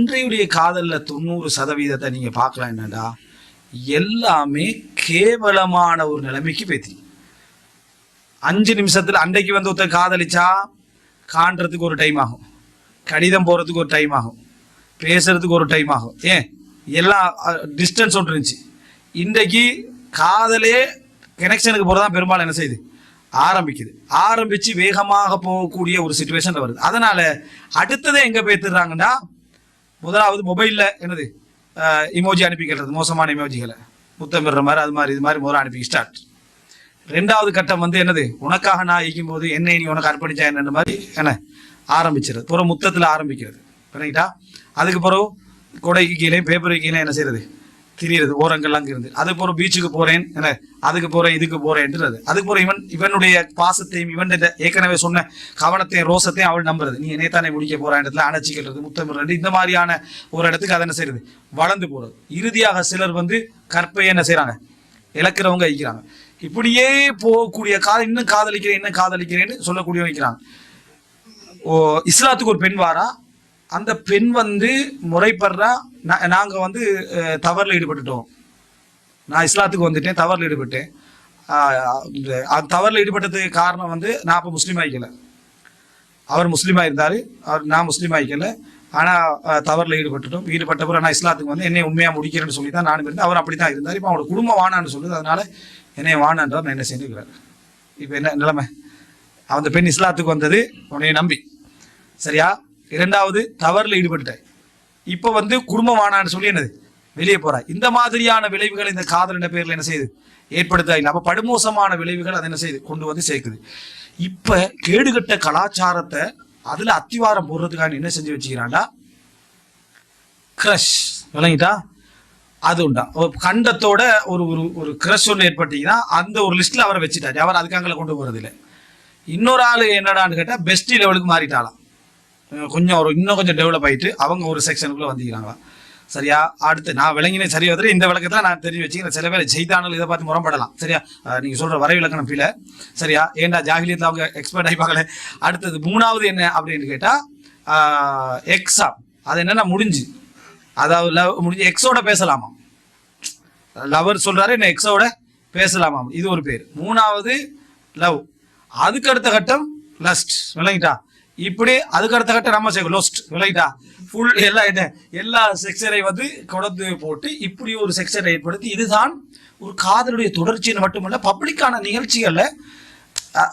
இன்றையுடைய காதலில் தொண்ணூறு சதவீதத்தை நீங்கள் பார்க்கலாம் என்னடா? எல்லாமே கேவலமான ஒரு நிலைமைக்கு பேத்தி அஞ்சு நிமிஷத்தில் அன்றைக்கு வந்து ஒருத்தர் காதலிச்சா காண்றதுக்கு ஒரு டைம் ஆகும். கடிதம் போகிறதுக்கு ஒரு டைம் ஆகும். பேசுறதுக்கு ஒரு டைம் ஆகும். ஏன்? எல்லாம் டிஸ்டன்ஸ் ஒன்று இருந்துச்சு. இன்றைக்கு காதலே கனெக்ஷனுக்கு போகிறதான் பெரும்பாலும் என்ன செய்யுது? ஆரம்பிக்குது. ஆரம்பித்து வேகமாக போகக்கூடிய ஒரு சுச்சுவேஷனில் வருது. அதனால் அடுத்ததை எங்கே பேத்துடுறாங்கன்னா முதலாவது மொபைலில் என்னது? இமோஜி அனுப்பிக்கிறது மோசமான இமோஜிகளை முத்தம் பெறுற மாதிரி அது மாதிரி இது மாதிரி முதல்ல அனுப்பி ஸ்டார்ட் ரெண்டாவது கட்டம் வந்து என்னது? உனக்காக நான் ஈக்கும் போது என்னை நீ உனக்கு அர்ப்பணிச்சா என்ன மாதிரி என்ன? ஆரம்பிச்சிருது. புறம் முத்தத்தில் ஆரம்பிக்கிறது. பண்ணிக்கிட்டா அதுக்கு பிறகு கொடைக்கு கீழே பேப்பருக்கு கீழே என்ன செய்யறது திரியிறது ஓரங்கள்லாம் இருந்து. அதுக்கு பிறகு பீச்சுக்கு போறேன் என்ன? அதுக்கு போறேன் இதுக்கு போறேன்றது அதுக்கு போகிற இவன் இவனுடைய பாசத்தையும் இவன் ஏற்கனவே சொன்ன கவனத்தையும் ரோசத்தையும் அவள் நம்புறது. நீ நேத்தானே முடிக்க போற இடத்துல அணைச்சிக்கிறது முத்தமிடுறது இந்த மாதிரியான ஒரு இடத்துக்கு அதை என்ன செய்யுது? வளர்ந்து போறது. இறுதியாக சிலர் வந்து கற்பையை என்ன செய்கிறாங்க இழக்கிறவங்க ஐக்கிறாங்க. இப்படியே போகக்கூடிய காதல் இன்னும் காதலிக்கிறேன் இன்னும் காதலிக்கிறேன்னு சொல்லக்கூடியவங்க வைக்கிறாங்க ஓ இஸ்லாத்துக்கு ஒரு பெண் வாரா? அந்த பெண் வந்து முறைப்படுறா. நாங்க வந்து தவறில் ஈடுபட்டுட்டோம். நான் இஸ்லாத்துக்கு வந்துட்டேன் தவறில் ஈடுபட்டேன். அந்த தவறில் ஈடுபட்டதுக்கு காரணம் வந்து நான் அப்போ முஸ்லீம் ஆகிக்கல அவர் முஸ்லீமாக இருந்தார் அவர் நான் முஸ்லீம் ஆகிக்கல ஆனால் தவறில் ஈடுபட்டுட்டோம். ஈடுபட்ட பிறகு நான் இஸ்லாத்துக்கு வந்து என்னை உண்மையாக முடிக்கிறேன்னு சொல்லி தான் நானும் இருந்தேன். அவர் அப்படி தான் இருந்தார். இப்போ அவரோட குடும்பம் வானான்னு சொல்லுது அதனால என்னை வானான்றவர் நான் என்ன செஞ்சுக்கிறார் இப்போ என்ன நிலைமை? அந்த பெண் இஸ்லாத்துக்கு வந்தது உன்னைய நம்பி. சரியா? இரண்டாவது தவறில் ஈடுபட்டார் இப்போ வந்து குடும்பமானான்னு சொல்லி என்னது? வெளியே போறா. இந்த மாதிரியான விளைவுகள் இந்த காதல் என்ற பேரில் என்ன செய்யுது? ஏற்படுத்த இல்லை படுமோசமான விளைவுகள் அதை என்ன செய்யுது? கொண்டு வந்து சேர்க்குது. இப்போ கேடுகட்ட கலாச்சாரத்தை அதில் அத்திவாரம் போடுறதுக்காக என்ன செஞ்சு வச்சுக்கிறான்டா க்ரஷ் விளங்கிட்டா? அது உண்டா. கண்டத்தோட ஒரு ஒரு ஒரு கிரஷ் ஒன்று ஏற்பட்டீங்கன்னா அந்த ஒரு லிஸ்ட்டில் அவரை வச்சுட்டாரு. அவர் அதுக்காக கொண்டு போகிறது இல்லை இன்னொரு ஆள் என்னடான்னு கேட்டால் பெஸ்ட் லெவலுக்கு மாறிட்டாலாம் கொஞ்சம் ஒரு இன்னும் கொஞ்சம் டெவலப் ஆகிட்டு அவங்க ஒரு செக்ஷனுக்குள்ளே வந்துக்கிறாங்களா சரியா? அடுத்து நான் விளங்கினே சரி வந்து இந்த விளக்கத்தில் நான் தெரிஞ்சு வச்சுக்கிறேன். சில பேர் செய்தானல் இதை பார்த்து முரம்படலாம் சரியா? நீங்கள் சொல்கிற சொல்ற வரை விளக்கணம் சரியா? ஏன்டா ஜாகிலியத்தில் அவங்க எக்ஸ்பர்ட் ஆகிப்பாங்களே அடுத்தது மூணாவது என்ன அப்படின்னு கேட்டால் எக்ஸாம் அது என்னென்னா முடிஞ்சு. அதாவது லவ் முடிஞ்சு எக்ஸோட பேசலாமா? லவர் சொல்கிறாரு என்ன எக்ஸோட பேசலாமா? இது ஒரு பேர். மூணாவது லவ் அதுக்கு அடுத்த கட்டம் லஸ்ட் விளங்கிட்டா? இப்படி அதுக்கு அடுத்த கட்ட நம்ம செய்வோம் லோஸ்ட் ரைட்டா ஃபுல் எல்லா என்ன? எல்லா செக்ஷனை வந்து கொண்டு போட்டு இப்படி ஒரு செக்ஷனை ஏற்படுத்தி இதுதான் ஒரு காதலுடைய தொடர்ச்சின்னு மட்டுமல்ல பப்ளிக்கான நிகழ்ச்சிகளில்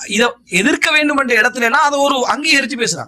இதை எதிர்க்க வேண்டும் என்ற இடத்துலனா அதை ஒரு அங்கீகரித்து பேசுகிறாங்க